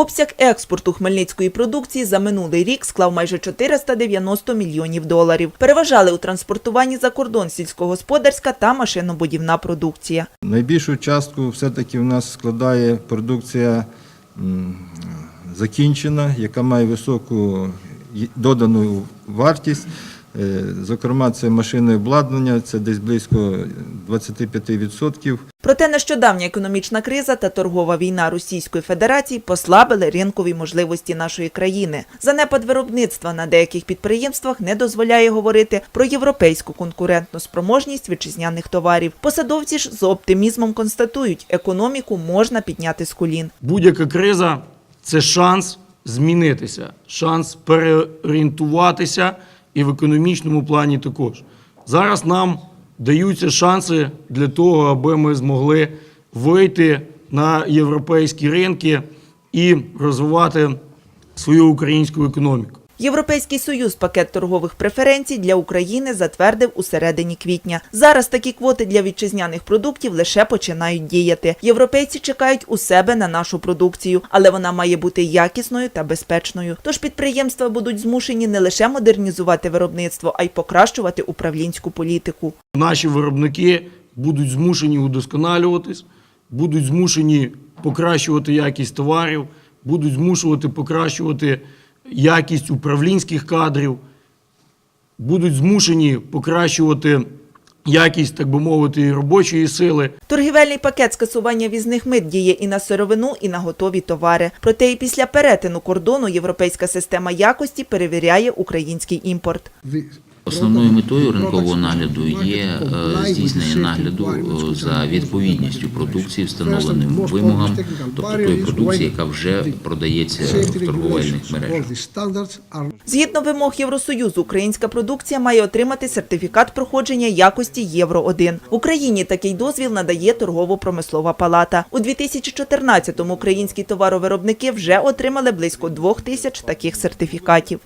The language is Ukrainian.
Обсяг експорту хмельницької продукції за минулий рік склав майже 490 мільйонів доларів. Переважали у транспортуванні за кордон сільськогосподарська та машинобудівна продукція. Найбільшу частку все-таки в нас складає продукція закінчена, яка має високу додану вартість. Е, Зокрема, це машини обладнання, це десь близько 25%. Проте нещодавня економічна криза та торгова війна Російської Федерації послабили ринкові можливості нашої країни. Занепад виробництва на деяких підприємствах не дозволяє говорити про європейську конкурентну спроможність вітчизняних товарів. Посадовці ж з оптимізмом констатують, економіку можна підняти з колін. Будь-яка криза це шанс змінитися, шанс переорієнтуватися і в економічному плані також. Зараз нам даються шанси для того, аби ми змогли вийти на європейські ринки і розвивати свою українську економіку. Європейський союз пакет торгових преференцій для України затвердив у середині квітня. Зараз такі квоти для вітчизняних продуктів лише починають діяти. Європейці чекають у себе на нашу продукцію, але вона має бути якісною та безпечною. Тож підприємства будуть змушені не лише модернізувати виробництво, а й покращувати управлінську політику. Наші виробники будуть змушені удосконалюватись, будуть змушені покращувати якість товарів, будуть змушувати покращувати якість управлінських кадрів, будуть змушені покращувати якість, так би мовити, і робочої сили. Торгівельний пакет скасування візних мит діє і на сировину, і на готові товари. Проте і після перетину кордону європейська система якості перевіряє український імпорт. Основною метою ринкового нагляду є е, здійснення нагляду е, за відповідністю продукції встановленим вимогам, тобто тої продукції, яка вже продається в торговельних мережах. Згідно вимог Євросоюзу, українська продукція має отримати сертифікат проходження якості Євро 1 В Україні такий дозвіл надає торгово-промислова палата. У 2014-му українські товаровиробники вже отримали близько двох тисяч таких сертифікатів.